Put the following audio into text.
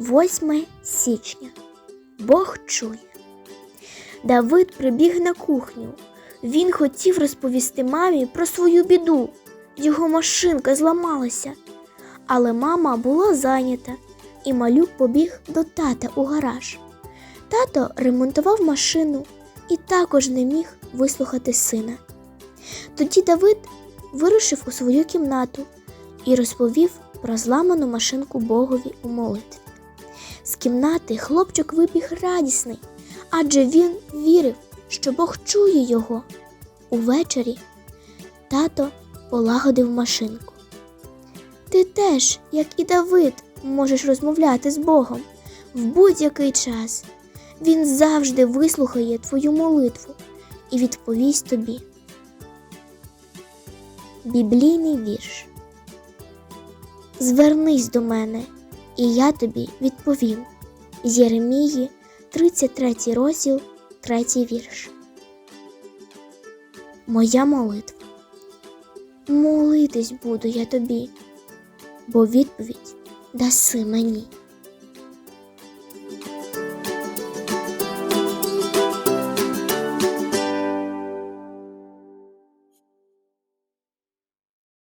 8 січня. Бог чує. Давид прибіг на кухню. Він хотів розповісти мамі про свою біду. Його машинка зламалася. Але мама була зайнята, і малюк побіг до тата у гараж. Тато ремонтував машину і також не міг вислухати сина. Тоді Давид вирушив у свою кімнату і розповів про зламану машинку Богові у молитві. З кімнати хлопчик вибіг радісний, адже він вірив, що Бог чує його. Увечері тато полагодив машинку. Ти теж, як і Давид, можеш розмовляти з Богом в будь-який час. Він завжди вислухає твою молитву і відповість тобі. Біблійний вірш. Звернись до мене, і я тобі відповім. Єремії, 33 розділ, 3 вірш. Моя молитва. Молитись буду я тобі, бо відповідь даси мені.